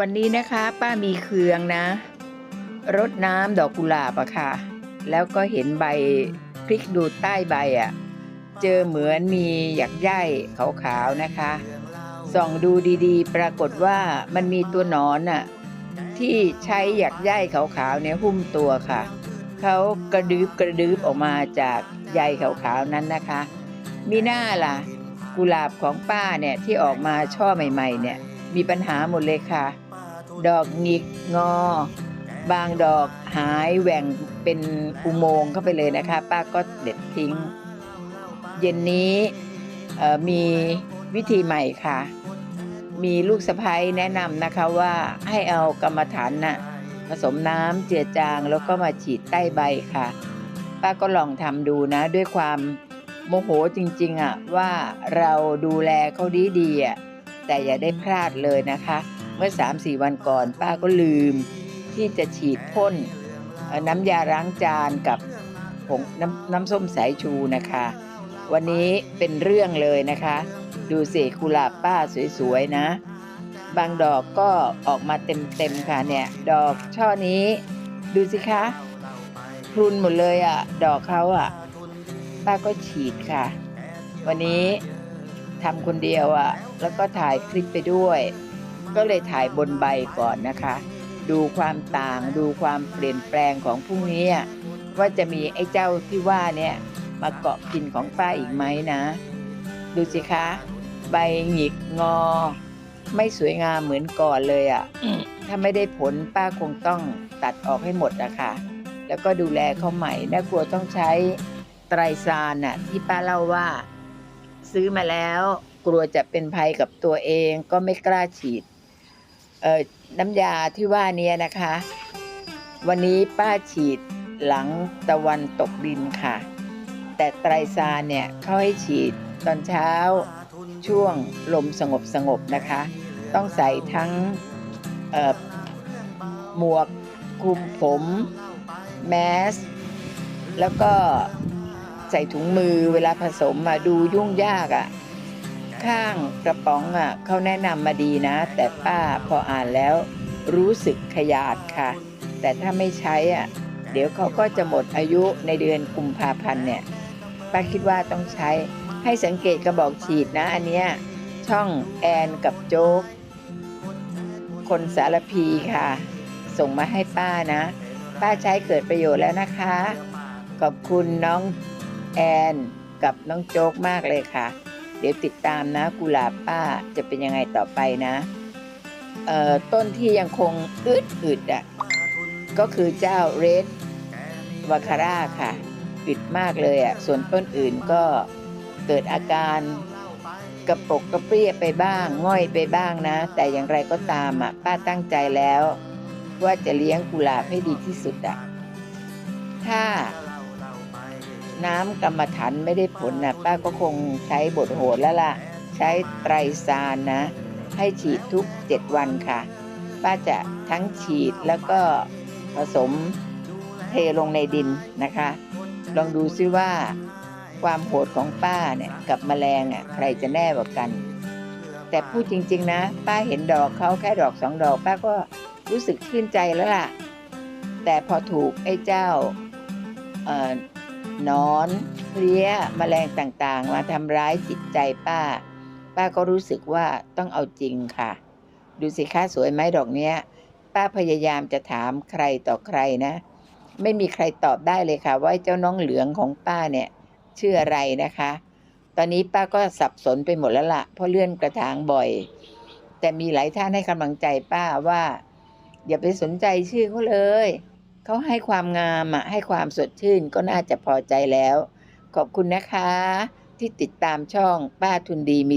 วันนี้นะคะป้ามีเคืองนะรดน้ำดอกกุหลาบอะค่ะ แล้วก็เห็นใบพลิกดูใต้ใบอะเจอเหมือนมีหยักใยขาวๆนะคะ ส่องดูดีๆ ปรากฏว่ามันมีตัวหนอนอะที่ใช้หยักใยขาวๆเนี่ยหุ้มตัวค่ะ เขากระดืบกระดืบออกมาจากใยขาวๆนั้นนะคะ มีหน้าล่ะ กุหลาบของป้าเนี่ยที่ออกมาช่อใหม่ ๆ เนี่ยมีปัญหาหมดเลยค่ะ ดอกหงิกงอ บางดอกหายแหว่งเป็นอุโมงค์เข้าไปเลยนะคะ ป้าก็เด็ดทิ้ง เย็นนี้มีวิธีใหม่ค่ะ มีลูกสะพ้ยแนะนำนะคะว่าให้เอากรรมฐานน่ะผสมน้ำเจือจางแล้วก็มาฉีดใต้ใบค่ะ ป้าก็ลองทำดูนะ ด้วยความโมโหจริงๆอะว่าเราดูแลเขาดีดีๆอะแต่อย่าได้พลาดเลยนะคะ เมื่อ 3-4 วันก่อน ป้าก็ลืมที่จะฉีดพ่นน้ำยาล้างจานกับผงน้ำน้ำส้มสายชูนะคะ วันนี้เป็นเรื่องเลยนะคะ ดูสิกุหลาบป้าสวยๆนะ บางดอกก็ออกมาเต็มๆค่ะเนี่ย ดอกช่อนี้ ดูสิคะพรุนหมดเลยอะ่ะ ดอกเขาอะ่ะ ป้าก็ฉีดค่ะ วันนี้ทำคนเดียวอะ่ะ แล้วก็ถ่ายคลิปไปด้วย ก็เลยถ่ายบนใบก่อนนะคะ ดูความต่างดูความเปลี่ยนแปลงของพรุ่งนี้ว่าจะมีไอ้เจ้าที่ว่าเนี่ยมาเกาะกินของป้าอีกไหมนะ ดูสิคะ ใบหงิกงอ ไม่สวยงามเหมือนก่อนเลยอะ่ะถ้าไม่ได้ผลป้าคงต้องตัดออกให้หมดอะค่ะ แล้วก็ดูแลเขาใหม่น่ากลัวต้องใช้ไตรซานน่ะที่ป้าเล่าว่า ซื้อมาแล้ว กลัวจะเป็นภัยกับตัวเองก็ไม่กล้าฉีด น้ำยาที่ว่านี้นะคะ วันนี้ป้าฉีดหลังตะวันตกดินค่ะ แต่ไตรซานเนี่ยเขาให้ฉีดตอนเช้าช่วงลมสงบสงบๆนะคะ ต้องใส่ทั้งหมวกคลุมผมแมสแล้วก็ใส่ถุงมือเวลาผสมมาดูยุ่งยากอะ่ะ ข้างกระป๋องอะเขาแนะนำมาดีนะ แต่ป้าพออ่านแล้วรู้สึกขยาดค่ะ แต่ถ้าไม่ใช้อะเดี๋ยวเขาก็จะหมดอายุในเดือนกุมภาพันธ์เนี่ยป้าคิดว่าต้องใช้ให้สังเกตกระบอกฉีดนะ อันเนี้ยช่องแอนกับโจ๊กคนสารพีค่ะ ส่งมาให้ป้านะ ป้าใช้เกิดประโยชน์แล้วนะคะ ขอบคุณน้องแอนกับน้องโจ๊กมากเลยค่ะ เดี๋ยวติดตามนะกุหลาบป้าจะเป็นยังไงต่อไปนะเอ่อต้นที่ยังคงอึดอึดอะก็คือเจ้าเรดวาคาร่าค่ะอึดมากเลยอะส่วนต้นอื่นก็เกิดอาการกระปรกกระเปรี้ยไปบ้าง ง่อยไปบ้างนะ แต่อย่างไรก็ตามอะป้าตั้งใจแล้ว ว่าจะเลี้ยงกุหลาบให้ดีที่สุดอะถ้า น้ำกรรมฐานไม่ได้ผลนะป้าก็คงใช้บทโหดแล้วล่ะ ใช้ไตรซานนะ ให้ฉีดทุก 7 วันค่ะ ป้าจะทั้งฉีดแล้วก็ผสมเทลงในดินนะคะ ลองดูซิว่าความโหดของป้าเนี่ยกับแมลงอะใครจะแน่กว่ากัน แต่พูดจริง ๆ นะ ป้าเห็นดอกเขาแค่ดอกสองดอก ป้าก็รู้สึกชื่นใจแล้วล่ะ แต่พอถูกไอ้เจ้า นอนเพลี้ยแมลงต่างๆ มาทำร้ายจิตใจป้า ป้าก็รู้สึกว่าต้องเอาจริงค่ะ ดูสิคะสวยไหมดอกเนี้ย ป้าพยายามจะถามใครต่อใครนะ ไม่มีใครตอบได้เลยค่ะ ว่าเจ้าน้องเหลืองของป้าเนี่ยชื่ออะไรนะคะ ตอนนี้ป้าก็สับสนไปหมดแล้วละ่ะเพราะเลื่อนกระถางบ่อย แต่มีหลายท่านให้กำลังใจป้าว่า อย่าไปสนใจชื่อเขาเลย เขาให้ความงามอะให้ความสดชื่นก็น่าจะพอใจแล้ว ขอบคุณนะคะ ที่ติดตามช่องป้าทุนดีมี